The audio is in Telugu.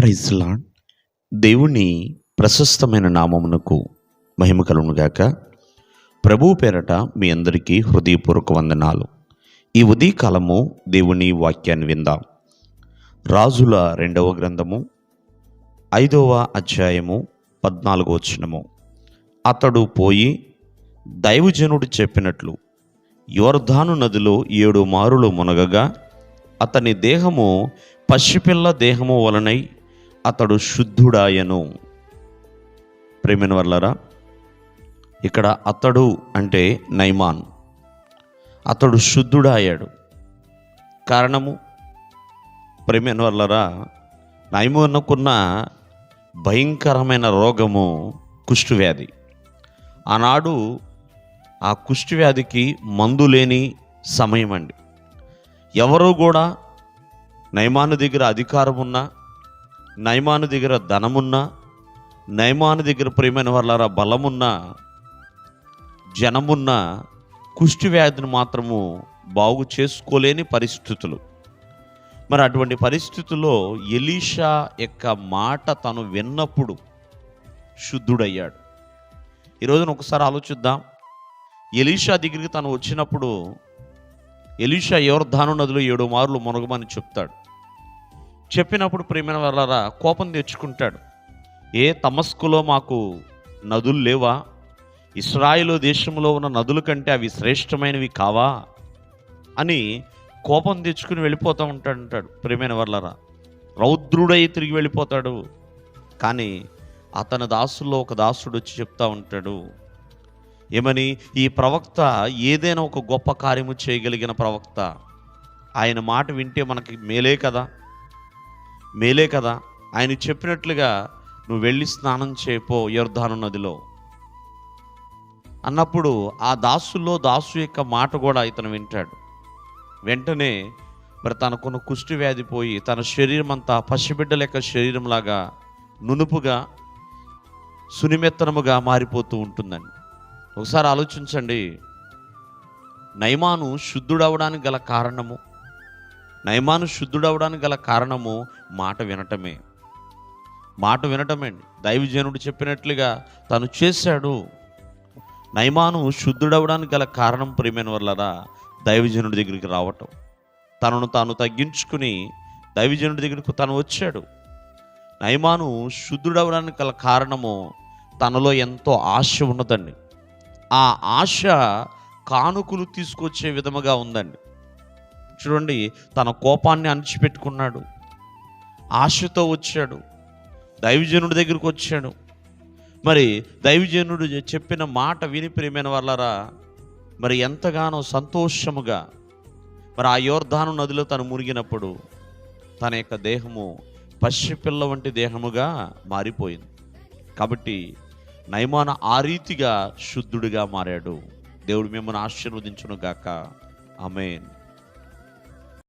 ప్రైజ్లాడ్ దేవుని ప్రశస్తమైన నామమునకు మహిమ కలుగునుగాక ప్రభు పేరట మీ అందరికీ హృదయపూర్వక వందనాలు. ఈ ఉదయకాలము దేవుని వాక్యాన్ని విందాం. రాజుల రెండవ గ్రంథము ఐదవ అధ్యాయము పద్నాలుగో వచనము. అతడు పోయి దైవజనుడు చెప్పినట్లు యోర్ధాను నదిలో ఏడు మారులు మునగగా అతని దేహము పసిపిల్ల దేహము వలనై అతడు శుద్ధుడాయను. ప్రేమిన వల్లరా ఇక్కడ అతడు అంటే నైమాన్. అతడు శుద్ధుడాయాడు కారణము ప్రేమిన వల్లరా నైమానుకున్న భయంకరమైన రోగము కుష్ఠువ్యాధి ఆనాడు ఆ కుష్ఠవ్యాధికి మందు లేని సమయం అండి ఎవరు కూడా నయమాను దగ్గర అధికారం ఉన్నా నయమాను దగ్గర ధనమున్నా నయమాను దగ్గర ప్రియమైన వాళ్ళ బలమున్నా జనమున్నా కుష్టి వ్యాధిని మాత్రము బాగు చేసుకోలేని పరిస్థితులు. మరి అటువంటి పరిస్థితుల్లో ఎలీషా యొక్క మాట తను విన్నప్పుడు శుద్ధుడయ్యాడు. ఈరోజున ఒకసారి ఆలోచిద్దాం. ఎలీషా దగ్గరికి తను వచ్చినప్పుడు ఎలీషా యోర్ధాను నదిలో ఏడు మార్లు మునగమని చెప్తాడు. చెప్పినప్పుడు ప్రేమైన వాళ్ళరా కోపం తెచ్చుకుంటాడు. ఏ తమస్కులో మాకు నదులు లేవా? ఇస్రాయిలు దేశంలో ఉన్న నదుల కంటే అవి శ్రేష్టమైనవి కావా? అని కోపం తెచ్చుకుని వెళ్ళిపోతూ ఉంటాడు అంటాడు ప్రేమైన వర్లరా. రౌద్రుడై తిరిగి వెళ్ళిపోతాడు. కానీ అతని దాసుల్లో ఒక దాసుడు వచ్చి చెప్తా ఉంటాడు. ఏమని? ఈ ప్రవక్త ఏదైనా ఒక గొప్ప కార్యము చేయగలిగిన ప్రవక్త. ఆయన మాట వింటే మనకి మేలే కదా? మేలే కదా. ఆయన చెప్పినట్లుగా నువ్వు వెళ్ళి స్నానం చేయపో యోర్ధాను నదిలో. అన్నప్పుడు ఆ దాసుల్లో దాసు యొక్క మాట కూడా ఇతను వింటాడు. వెంటనే మరి తనకున్న కుష్టి వ్యాధి పోయి తన శరీరం అంతా పసిబిడ్డల యొక్క శరీరంలాగా నునుపుగా సునిమెత్తనముగా మారిపోతూ ఉంటుందండి. ఒకసారి ఆలోచించండి. నయమాను శుద్ధుడవడానికి గల కారణము నయమాను శుద్ధుడవడానికి గల కారణము మాట వినటమే. మాట వినటమేండి. దైవజనుడు చెప్పినట్లుగా తను చేశాడు. నయమాను శుద్ధుడవడానికి గల కారణం ప్రియమైన వల్లరా దైవజనుడి దగ్గరికి రావటం. తనను తాను తగ్గించుకుని దైవజనుడి దగ్గరకు తను వచ్చాడు. నయమాను శుద్ధుడవడానికి గల కారణము తనలో ఎంతో ఆశ ఉన్నదండి. ఆ ఆశ కానుకలు తీసుకొచ్చే విధముగా ఉందండి. చూడండి తన కోపాన్ని అణిచిపెట్టుకున్నాడు. ఆశతో వచ్చాడు. దైవజనుడి దగ్గరికి వచ్చాడు. మరి దైవజనుడు చెప్పిన మాట విని ప్రియమైన వాళ్ళరా మరి ఎంతగానో సంతోషముగా మరి ఆ యోర్ధాను నదిలో తను మునిగినప్పుడు తన యొక్క దేహము పసిపిల్ల వంటి దేహముగా మారిపోయింది. కాబట్టి నయమాన ఆ రీతిగా శుద్ధుడిగా మారాడు. దేవుడు మిమ్మల్ని ఆశీర్వదించును గాక అమేన్